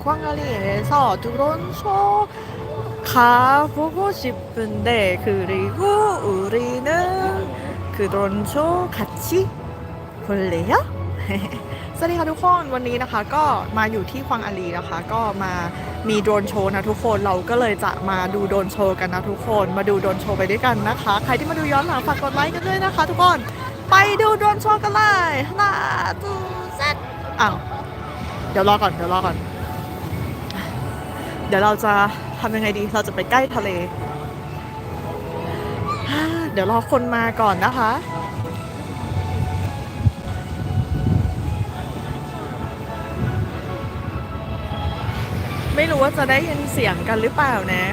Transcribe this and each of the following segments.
광안리에서 드론 쇼 가보고 싶은데 그리고 우리는 그 드론 쇼 같이 볼래요? สวัสดีค่ะทุกคนวันนี้นะคะ ก็มาอยู่ที่ควางอาลีนะคะ ก็มามีโดรนโชว์นะทุกคนเราก็เลยจะมาดูโดรนโชว์กันนะทุกคนมาดูโดรนโชว์ไปด้วยกันนะคะ ใครที่มาดูย้อนหลังฝากกดไลค์กันด้วยนะคะ ทุกคนไปดูโดรนโชว์กันเลยห้าตูเซตอ้าวเดี๋ยวรอก่อนเดี๋ยวรอก่อน เดี๋ยวเราจะทำยังไงดี เราจะไปใกล้ทะเล เดี๋ยวรอคนมาก่อนนะคะ ไม่รู้ว่าจะได้ยินเสียงกันหรือเปล่านะ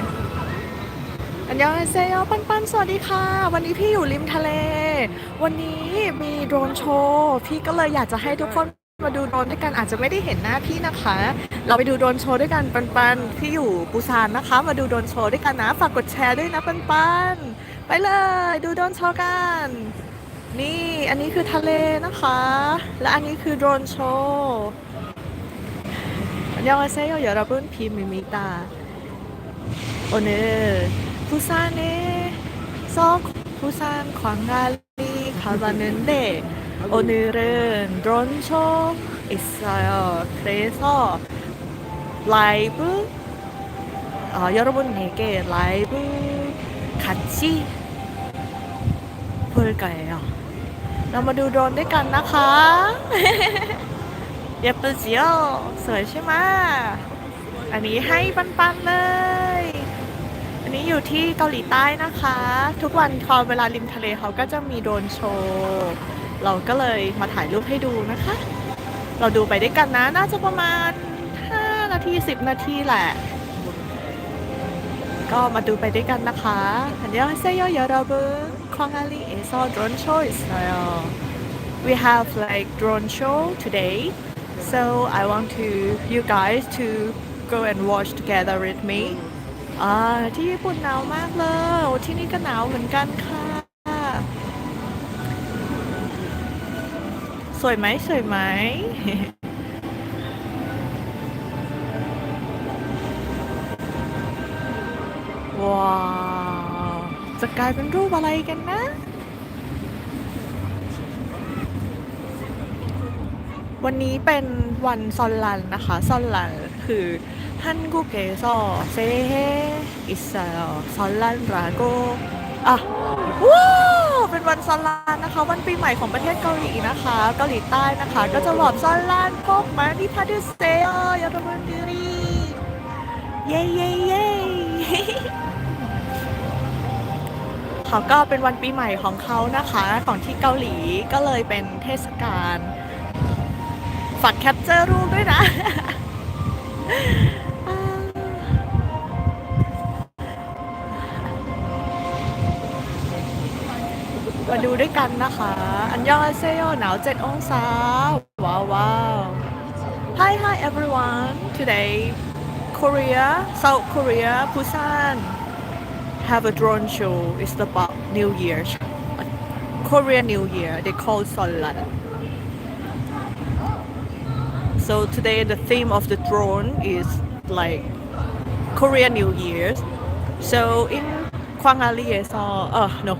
อันยองเซโยปันปันสวัสดีค่ะ วันนี้พี่อยู่ริมทะเล วันนี้มีโดรนโชว์ พี่ก็เลยอยากจะให้ทุกคน มาดูโดรนด้วยกันอาจจะไม่ได้เห็นหน้าพี่นะคะ เราไปดูโดรนโชว์ด้วยกันปันๆที่อยู่ปูซานนะคะ มาดูโดรนโชว์ด้วยกันนะฝากกดแชร์ด้วยนะปันๆไปเลย ดูโดรนโชว์กัน นี่อันนี้คือทะเลนะคะ และอันนี้คือโดรนโชว์ยองเซโยเดี๋ยวเราเพิ่มพิมมิมิตาโอเน่ปูซานเน่ซอกปูซานขวางกาลีคาร์บานเนเด 오늘은 런쇼 있어요. 그래서 라이브 어, 여러분에게 라이브 같이 볼 거예요. เรามาดูโดรนด้วยกันนะคะ เย็บตัวเจียวสวยใช่ไหมอันนี้ให้ปันๆเลย อันนี้อยู่ที่เกาหลีใต้นะคะ ทุกวันพอเวลาริมทะเลเขาก็จะมีโดรนโชว์ เราก็เลยมาถ่ายรูปให้ดูนะคะ เราดูไปด้วยกันนะ น่าจะประมาณ 5 นาที 10 นาทีแหละ ก็มาดูไปด้วยกันนะคะอันยองเซโยยอรบุนควางอาลีเอซอโดรนโชว์อิสราเอล we have like drone show today so I want to you guys to go and watch together with me อ่าที่ญี่ปุ่นหนาวมากเลย ที่นี่ก็หนาวเหมือนกันค่ะ สวยไหมสวยไหมว้าว จะกลายเป็นรูปอะไรกันนะ วันนี้เป็นวันซอนลันนะคะ ซอนลันคือฮันกุเกซอเซเฮอิสราเอซอนลันราโกอะว้า เป็นวันซอนลันนะคะ วันปีใหม่ของประเทศเกาหลีนะคะ เกาหลีใต้นะคะ ก็จะบอกซอนลันพบมาที่พาดุเซโอยอรมันดิรีเย้เย้เย้เขาก็เป็นวันปีใหม่ของเขานะคะของที่เกาหลีก็เลยเป็นเทศกาลฝากแคปเจอร์รูปด้วยนะ มาดูด้วยกันนะคะ อันยองอาเซโยหนาว7องศา ว้าวว้าว Hi hi everyone today Korea South Korea Busan have a drone show it's about New Year Korean New Year they call Sollan So today the theme of the drone is like Korean New Year. So in Kwangali is uh, uh no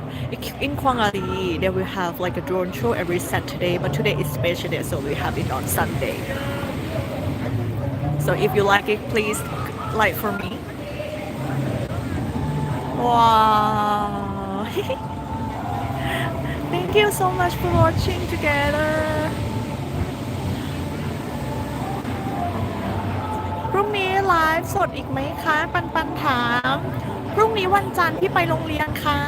in Kwangali they will have like a drone show every Saturday but today is special day so we have it on Sunday. So if you like it please like for me. Wow. Thank you so much for watching together. พรุ่งนี้ไลฟ์สดอีกไหมคะ ปันปันถาม พ รุ่งนี้วันจันทร์ที่ไปโรงเรียนค่ะ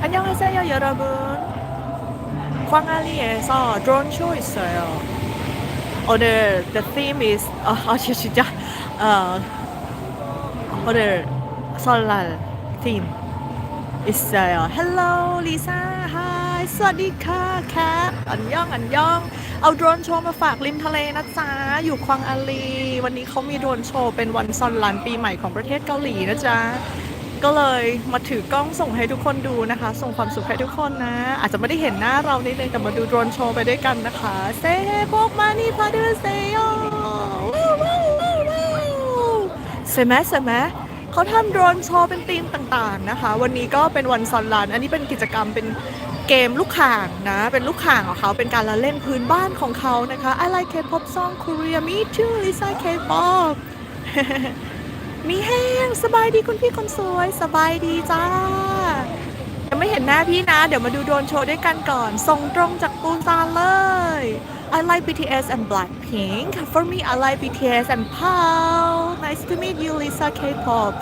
อันยองฮาเซโยยอรบุนควางอาลีเอซอ drone show 있어요 오늘 the theme is 아, 아 진짜 어, 오늘 설날 theme 있어요 Hello Lisa Hi สวัสดีค่ะแคทอันยองอันยอง เอาโดรนโชว์มาฝากริมทะเลนะจ๊ะ อยู่ควางอาลี วันนี้เขามีโดรนโชว์เป็นวันซอนลันปีใหม่ของประเทศเกาหลีนะจ๊ะ ก็เลยมาถือกล้องส่งให้ทุกคนดูนะคะ ส่งความสุขให้ทุกคนนะ อาจจะไม่ได้เห็นหน้าเรานิดนึงแต่มาดูโดรนโชว์ไปด้วยกันนะคะ เซโกกมานี่พาดูเซโยว้าววยไหมสวยไหมเขาทำโดรนโชว์เป็นธีมต่างๆนะคะ วันนี้ก็เป็นวันซอนรัน อันนี้เป็นกิจกรรมเป็น เกมลูกข่างนะ เป็นลูกข่างของเขาเป็นการละเล่นพื้นบ้านของเขานะคะ I like K-pop song Korea me too Lisa K-pop มีแห้งสบายดีคุณพี่คนสวย สบายดีจ้า ยังไม่เห็นหน้าพี่นะ เดี๋ยวมาดูโดนโชว์ด้วยกันก่อนส่งตรงจากปูซานเลย I like BTS and Blackpink For me I like BTS and Paul Nice to meet you Lisa K-pop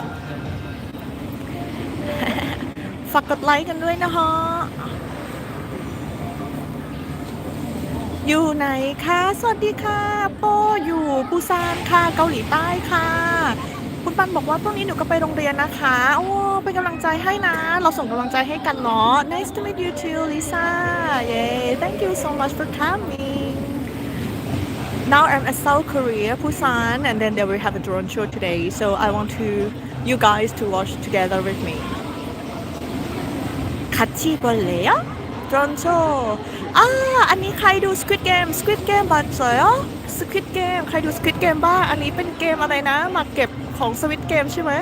ฝากกดไลค์กันด้วยนะฮะ อยู่ไหนคะ สวัสดีค่ะโปอยู่ปูซานค่ะ เกาหลีใต้ค่ะ คุณปันบอกว่าพรุ่งนี้หนูก็ไปโรงเรียนนะคะ โอ้ เป็นกำลังใจให้นะ เราส่งกำลังใจให้กันเนาะ Nice to meet you too Lisa Yay thank you so much for coming Now I'm at South Korea, Busan, and then they will have a drone show today. So I want to you guys to watch together with me. 같이 볼래요? 드론 쇼. 아, อันนี้ใครดู Squid Game Squid Game 봤어요? Squid Game ใครดู Squid Game บ้าง อันนี้เป็นเกมอะไรนะ มาเก็บของ Squid Game ใช่ไหม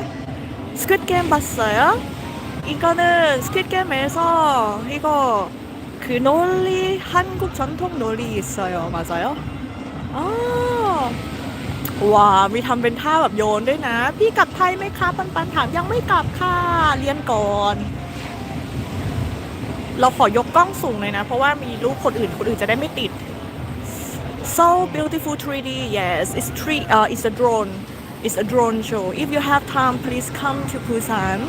Squid Game 봤어요? 이거는 Squid Game에서 이거 그 놀이 한국 전통 놀이 있어요. 맞아요? อ๋อว้ามีทำเป็นท่าแบบโยนด้วยนะ พี่กลับไทยไหมคะปันปันถามยังไม่กลับค่ะ เรียนก่อน เราขอยกกล้องสูงเลยนะ เพราะว่ามีรูปคนอื่นคนอื่นจะได้ไม่ติด so beautiful 3D yes it's three uh it's a drone it's a drone show if you have time please come to Busan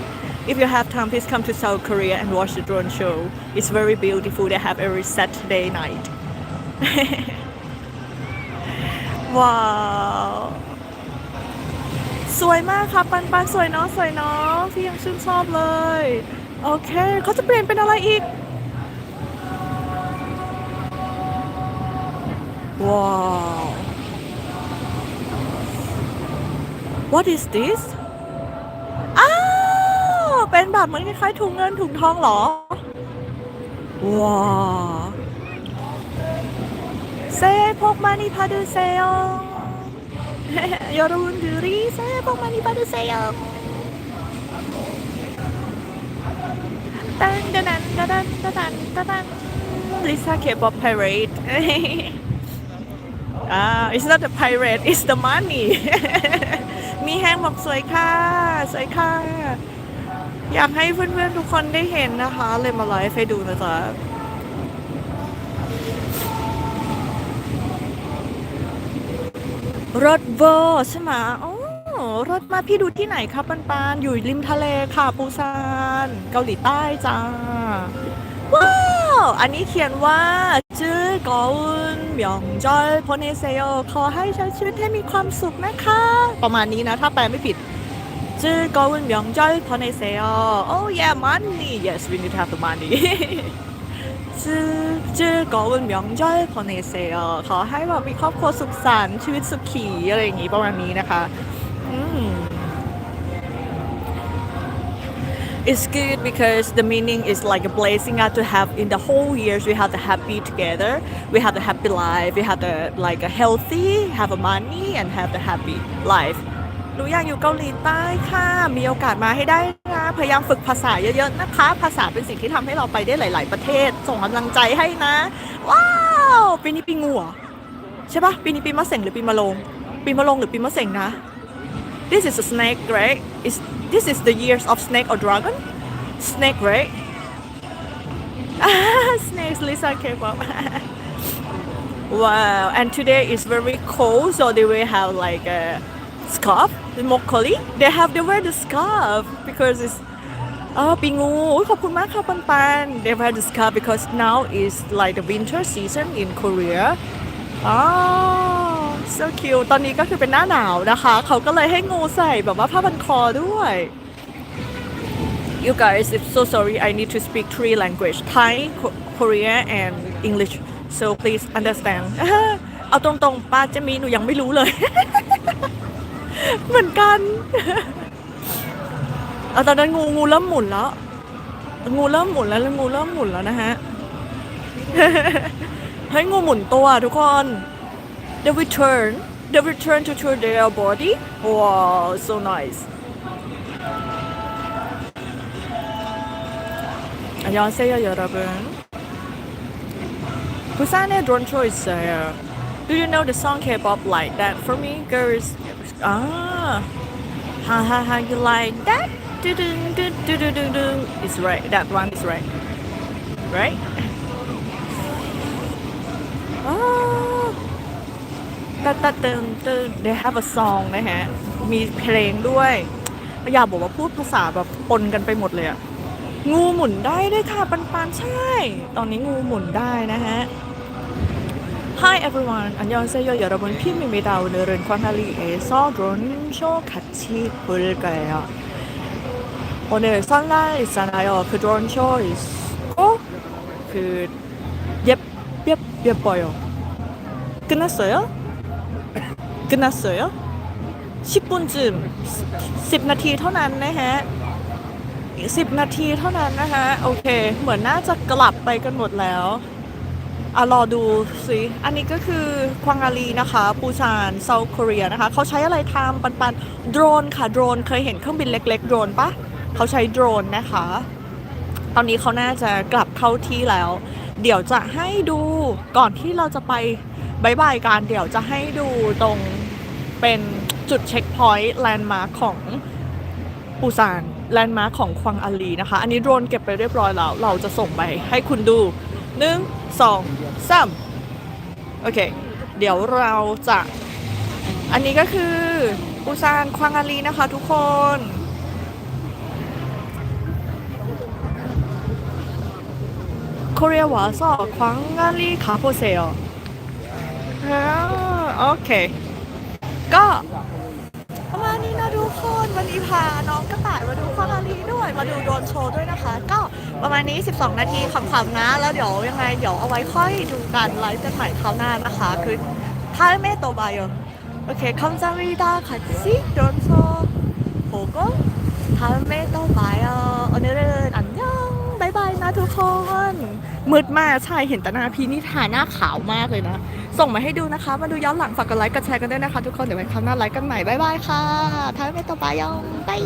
if you have time please come to South Korea and watch the drone show it's very beautiful they have every Saturday night ว้าว สวยมากค่ะปันปันสวยเนาะสวยเนาะพี่ยังชื่นชอบเลย โอเคเขาจะเปลี่ยนเป็นอะไรอีก ว้าว what is this อ้าวเป็นแบบเหมือนคล้ายๆถุงเงินถุงทองหรอ ว้าวเซพกมานิพาดูเซยง 여러분들이 새해 복 많이 받으세요. 딴따단따단따단따단 Lisa K-pop pirate. ah, it's not the pirate, it's the money. มีแห้งบอกสวยค่ะ สวยค่ะ อยากให้เพื่อนๆทุกคนได้เห็นนะคะ เลยมาไลฟ์ให้ดูนะจ๊ะ รถเวอร์ใช่ไหมอ๋อรถมาพี่ดูที่ไหนครับปันปานอยู่ริมทะเลค่ะปูซานเกาหลีใต้จ้า ว้าว อันนี้เขียนว่าจื้อกออุนหยองจอยโพเนเซโยขอให้ใช้ชีวิตให้มีความสุขนะคะ ประมาณนี้นะ ถ้าแปลไม่ผิดจื้อกออุนหยองจอยโพเนเซโย oh yeah money yes we need to have the money จื้อจื้อกออุนหยองจอยโพเนเซโยขอให้แบบมีครอบครัวสุขสันต์ชีวิตสุขีอะไรอย่างงี้ประมาณนี้นะคะอืม It's good because the meaning is like a blessing out to have in the whole years we have the happy together we have the happy life we have the like a healthy have a money and have the happy life หนูอยากอยู่เกาหลีใต้ค่ะ มีโอกาสมาให้ได้นะ พยายามฝึกภาษาเยอะๆนะคะ ภาษาเป็นสิ่งที่ทำให้เราไปได้หลาย ๆ ประเทศ ส่งกำลังใจให้นะ ว้าว ปีนี้ปีงูใช่ปะปีนี้ปีมะเสงหรือปีมะโรงปีมะโรงหรือปีมะเสงนะ This is a snake, right? Is this is the years of snake or dragon? Snake, right? Snakes, Lisa K-pop. wow! And today is very cold, so they will have like a scarf. The Mokoli, they have they wear the scarf because it's อ๋อปีงูอุ๊ยขอบคุณมากค่ะปันปัน They wear the scarf because now is like the winter season in Korea อ๋อ so cute ตอนนี้ก็คือเป็นหน้าหนาวนะคะ เขาก็เลยให้งูใส่แบบว่าผ้าพันคอด้วย You guys, I'm so sorry. I need to speak three language: Thai, Korea and English. So please understand. เอาตรงๆป้าจะมีหนูยังไม่รู้เลย เหมือนกัน เอาตอนนั้นงูงูเริ่มหมุนแล้ว งูเริ่มหมุนแล้วงูเริ่มหมุนแล้วนะฮ ะ ให้งูหมุนตัวทุกคน The return the return to to their body wow so nice 안녕하세요 여러분 부산에 드론쇼 있어요 Do you know the song K-pop like that for me girls Ah ha ha ha you like that do do do do do do do it's right that one is right right ah ตะตะเติมเติม they have a song นะฮะ มีเพลงด้วยอยากบอกว่าพูดภาษาแบบปนกันไปหมดเลยอะงูหมุนได้ด้วยค่ะปันปันใช่ ตอนนี้งูหมุนได้นะฮะ Hi everyone 안녕하세요 여러분 피미입니다 오늘은 광안리에서 론쇼 같이 볼 거예요 오늘 설날 있잖아요 그 론쇼 있고 그 예, 예, 예뻐요 끝났어요? 끝났어요? 10분쯤 10 นาทีเท่านั้นนะฮะอีก10 นาทีเท่านั้นนะคะ โอเค เหมือนน่าจะกลับไปกันหมดแล้ว อะรอดูสิ อันนี้ก็คือควางอาลีนะคะปูซานเซาท์เกาหลีนะคะ เขาใช้อะไรทำปันปันโดรนค่ะ โดรนเคยเห็นเครื่องบินเล็ก ๆ โดรนปะเขาใช้โดรนนะคะ ตอนนี้เขาน่าจะกลับเข้าที่แล้ว เดี๋ยวจะให้ดูก่อนที่เราจะไปบายบายกันเดี๋ยวจะให้ดูตรงเป็นจุดเช็คพอยต์แลนด์มาร์คของปูซานแลนด์มาร์คของควางอาลีนะคะ อันนี้โดรนเก็บไปเรียบร้อยแล้ว เราจะส่งไปให้คุณดูหนึ่ง สองสามโอเค เดี๋ยวเราจะ อันนี้ก็คือปูซานควางอาลีนะคะทุกคน โคเรียหวาซอควางอาลีคาโปเซลโอเค ก็ประมาณนี้นะทุกคน วันนี้พาน้องกระต่ายมาดูควางอาลีด้วย มาดูโดนโชว์ด้วยนะคะ ก็ ประมาณนี้ 12 นาทีขำๆนะ แล้วเดี๋ยวยังไงเดี๋ยวเอาไว้ค่อยดูกันไลฟ์กันใหม่คราวหน้านะคะ คือถ้าไม่โตบายโอเคคำจารีดาค่ะซิโดนโซโหก็ถ้าไม่โตบายอะอันนี้เลยอันยังบายบายนะทุกคน มืดมากใช่เห็นต่นาพีนี่ทาหน้าขาวมากเลยนะ ส่งมาให้ดูนะคะ มาดูย้อนหลังฝากกดไลค์กดแชร์กันด้วยนะคะ ทุกคนเดี๋ยวไว้คราวหน้าไลค์กันใหม่บายบายค่ะถ้าไม่โตไปยองบาย